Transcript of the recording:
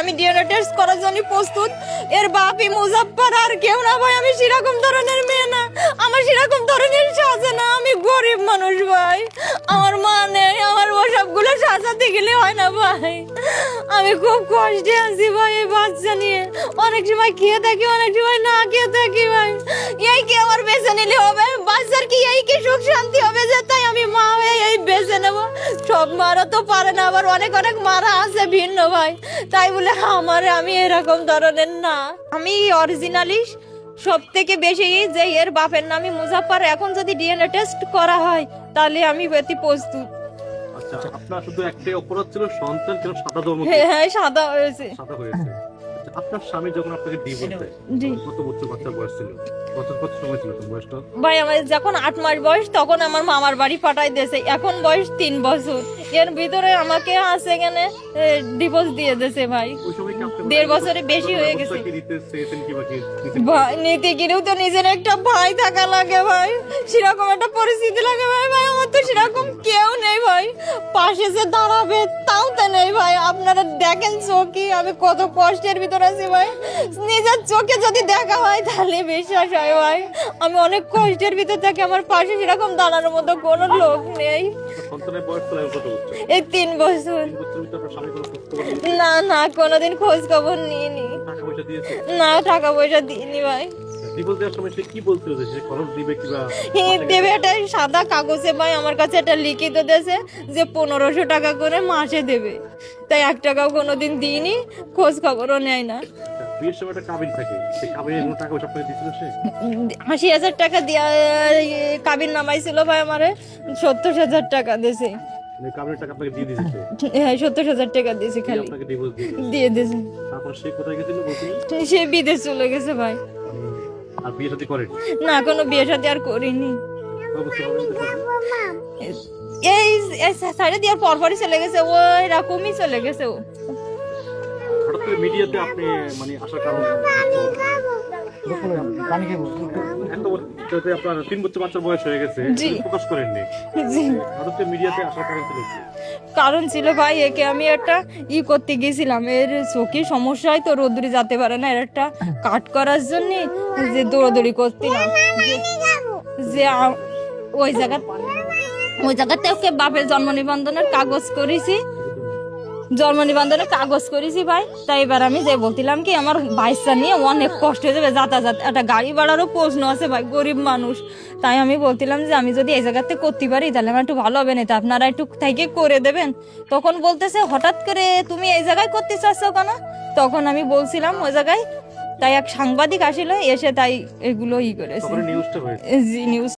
আমি DNA test করার জন্য প্রস্তুত। এর বাপি মুজাফফর আর কেউ না ভাই, আমি সেরকম ধরনের মেয়ে না। আমার সেরকম ধরনের সাজে না, আমি গরিব মানুষ ভাই। আমার মা নেই, আমার ওসবগুলো সাজাতে গেলে হয় না ভাই। আমি খুব কষ্টে আছি ভাই এই বাচ্চা নিয়ে। অনেক সময় খেয়ে থাকি, অনেক সময় না খেয়ে থাকি ভাই। এই কি আমার বেছে নিলে হবে? বাচ্চার কি এই কি সুখ শান্তি হবে? মারা তো পারে না আবার অনেক অনেক মারা আছে ভিন্ন ভাই। তাই বলে আমার আমি এরকম ধরনের না। আমি অরিজিনালি সব থেকে বেশি যে এর বাপের নামই মুজাফফর এখন যদি ডিএনএ টেস্ট করা হয় তাহলে আমি এতে প্রস্তুত। আচ্ছা আপনার শুধু একটাই অপরাধ ছিল সন্তান ছিল সাদা ধর্ম হ্যাঁ হ্যাঁ সাদা হয়েছে। সাদা হয়েছে। আচ্ছা, আপনার স্বামী যখন আপনাকে ডিভোর্স দেয় কত বছর বাচ্চার বয়স ছিল? কত কত সময় ছিল তোর বয়সটা? ভাই আমার যখন আট মাস বয়স তখন আমার মামার বাড়ি পাঠাই দিয়েছে। এখন বয়স তিন বছর। এর ভিতরে আমাকে আছে এখানে ডিভোর্স দিয়ে দিয়েছে ভাই। দেড় বছরে বেশি হয়ে গেছে। ভাই নিতে গেলেও তো নিজের একটা ভাই থাকা লাগে ভাই। সেরকম একটা পরিস্থিতি লাগে ভাই ভাই আমার তো সেরকম কেউ নেই ভাই। পাশে যে দাঁড়াবে তাও তো নেই ভাই। আপনারা দেখেন চোখে আমি কত কষ্টের ভিতরে আছি ভাই। নিজের চোখে যদি দেখা হয় তাহলে বিশ্বাস হয় ভাই। আমি অনেক কষ্টের ভিতর থাকি আমার পাশে সেরকম দাঁড়ানোর মতো কোনো লোক নেই। সন্তানের বয়স ছিল কত বছর এই তিন বছর। না না কোনোদিন খোঁজ খবর নিইনি। টাকা পয়সা দিয়েছে? না টাকা পয়সা দিইনি ভাই। ডিভোর্স দেওয়ার সময় সে কি বলছিল যে সে খরচ দিবে কিবা দেবে একটা সাদা কাগজে ভাই আমার কাছে একটা লিখিত দিয়েছে যে পনেরোশো টাকা করে মাসে দেবে। তাই এক টাকাও কোনোদিন দিইনি খোঁজ খবরও নেয় না। আচ্ছা, বিয়ের সময় একটা কাবিন থাকে। সেই কাবিনের কোনো টাকা আপনাকে দিয়েছিল সে? আশি হাজার টাকা দিয়া কাবির নামাইছিল ভাই আমারে সত্তর হাজার টাকা দিয়েছে। কাবিনের টাকা আপনাকে দিয়ে দিয়েছে? হ্যাঁ সত্তর হাজার টাকা দিয়েছে খালি। আপনাকে ডিভোর্স দিয়ে দিয়েছে। তারপর সে কোথায় গেছিল বলছিলেন সে বিদেশ চলে গেছে ভাই। আর বিয়ে শাদী করেনি? না কোনো বিয়ে সাথে আর করিনি। শাদী? এই সাইডে দেওয়ার পরপরই চলে গেছে ও এরকমই চলে গেছে ও। মিডিয়াতে আপনি মানে আসার কারণ আপনার তিন বছর বাচ্চার বয়স হয়ে গেছে প্রকাশ করেননি। জি। হঠাৎ করে মিডিয়াতে আসার কারণ ছিল কারণ ছিল ভাই একে আমি একটা ই করতে গেছিলাম। এর চোখে সমস্যা হয় তো রোদ্রে যেতে পারে না এর একটা কাট করার জন্য যে দৌড়াদৌড়ি করছিলাম। যে- যে ওই জায়গা ওই জায়গাতে ওকে বাপের জন্ম নিবন্ধনের কাগজ করেছি। জন্ম নিবন্ধনের কাগজ করেছি ভাই। তাই এবার আমি যে বলছিলাম কি আমার বাইসটা নিয়ে অনেক কষ্ট হয়ে যাবে যাতায়াত। একটা গাড়ি ভাড়ারও প্রশ্ন আছে ভাই গরিব মানুষ। তাই আমি বলছিলাম যে আমি যদি এই জায়গাতে করতে পারি তাহলে আমার একটু ভালো হবে না তা আপনারা একটু থেকে করে দেবেন। তখন বলতেছে হঠাৎ করে তুমি এই জায়গায় করতে চাচ্ছ কেন? তখন আমি বলছিলাম ওই জায়গায়। তাই এক সাংবাদিক আসিল এসে তাই এগুলো ই করেছে। জি নিউজ